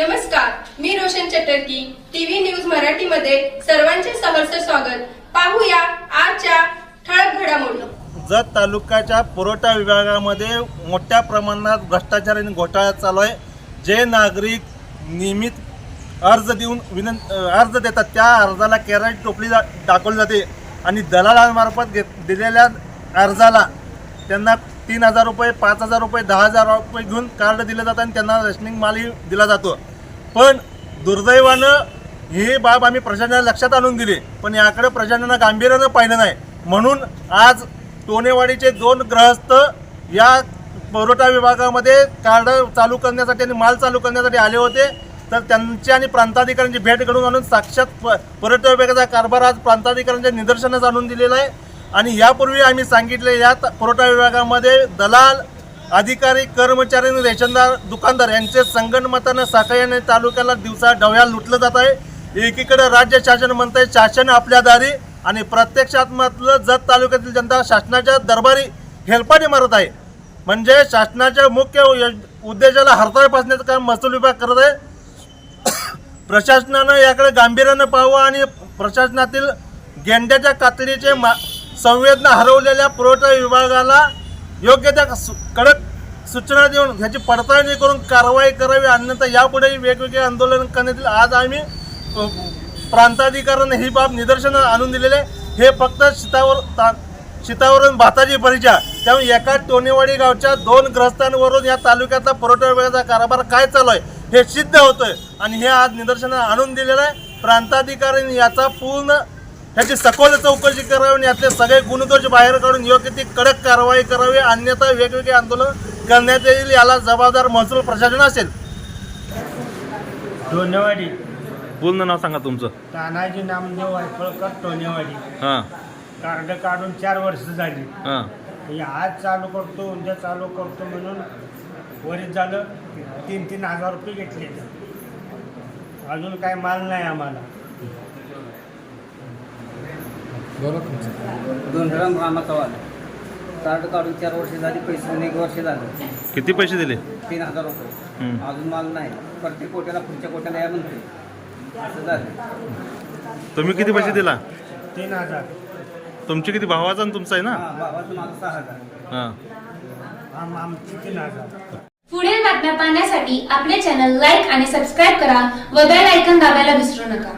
Sudarshan चटर्की TV news मराठीमध्ये सर्वांचे सहर्ष स्वागत. पाहूया आजच्या ठळक घडामोडी. जत तालुक्याच्या पुरवठा विभागामध्ये मोठ्या प्रमाणात भ्रष्टाचार आणि घोटाळा चालू आहे. जे नागरिक नियमित अर्ज देऊन विनं अर्ज देतात त्या अर्जाला केराची टोपली जा दाखवली जाते आणि दलालांमार्फत घेत दिलेल्या अर्जाला त्यांना तीन हजार रुपये पाच हजार रुपये दहा हजार रुपये घेऊन कार्ड दिलं जातं आणि त्यांना रेशनिंग मालही दिला जातो. पण दुर्दैवानं ही बाब आम्ही प्रशासनाला लक्षात आणून दिली. पण याकडे प्रशासनानं गांभीर्यानं पाहिलं नाही. म्हणून आज टोनेवाडीचे दोन ग्रहस्थ या पुरवठा विभागामध्ये कार्ड चालू करण्यासाठी आणि माल चालू करण्यासाठी आले होते. तर त्यांची आणि प्रांताधिकाऱ्यांची भेट घडून आणून साक्षात पर्यटन विभागाचा कारभार आज प्रांताधिकाऱ्यांच्या निदर्शनास आणून दिलेला आहे. आणि यापूर्वी आम्ही सांगितले या पुरवठा विभागामध्ये दलाल अधिकारी कर्मचारी आणि रेशनदार दुकानदार यांचे संगणमतानं साखळ्याने तालुक्याला दिवसा डव्या लुटलं जात आहे. एकीकडे राज्य शासन म्हणतंय शासन आपल्या दारी आणि प्रत्यक्षात जत तालुक्यातील जनता शासनाच्या दरबारी हेलपाटे मारत आहे. म्हणजे शासनाच्या मुख्य उद्देशाला हरताळ पासण्याचं काम महसूल विभाग करत आहे. प्रशासनानं याकडे गांभीर्यानं पाहावं आणि प्रशासनातील गेंड्याच्या कातडीचे मा संवेदना हरवलेल्या पुरवठा विभागाला योग्य त्या सु- कडक सूचना देऊन ह्याची पडताळणी करून कारवाई करावी. अन्यथा यापुढेही वेगवेगळे आंदोलन करण्यात येईल आज आम्ही प्रांताधिकाऱ्यांना ही बाब निदर्शन आणून दिलेले आहे. हे फक्त शितावर ता शितावरून भाताची परिचय त्यामुळे एका टोनेवाडी गावच्या दोन ग्रस्तांवरून या तालुक्यातला पुरवठा विभागाचा कारभार काय चालू आहे हे सिद्ध होतोय. आणि हे आज निदर्शनं आणून दिलेलं आहे. प्रांताधिकाऱ्यांनी याचा पूर्ण ह्याची सखोल चौकशी करावी आणि यातले सगळे गुणदोष बाहेर काढून योग्य ती कडक कारवाई करावी. अन्यथा वेगवेगळे आंदोलन करण्यात येईल याला जबाबदार महसूल प्रशासन असेल. टोनेवाडी पूर्ण नाव सांगा तुमचं. तानाजी नामदेव वायफळकर टोनेवाडी हां. कार्ड काढून चार वर्ष झाली. हां. हे आज चालू करतो उद्या चालू करतो म्हणून वरीच झालं तीन तीन हजार रुपये घेतले. अजून काय माल नाही आम्हाला. दोनराम रामाचा वाला कार्ड काढून चार वर्ष झाली पैसे देऊन एक वर्ष झालं. किती पैसे दिले? तीन हजार रुपये. हम्म. अजून माल नाही. प्रत्येक कोट्याला पुढच्या कोट्याला या म्हणते असं झालं. तुम्ही किती पैसे दिला? तीन हजार. तुमची किती भावाचा आणि तुमचा आहे ना? हां बाबाचं माझं सहा हजार. हां. आम आमची तीन हजार. पुढील बातम्या पाहण्यासाठी आपले चॅनल लाईक आणि सबस्क्राईब करा व बेल ऐकन दाबायला विसरू नका.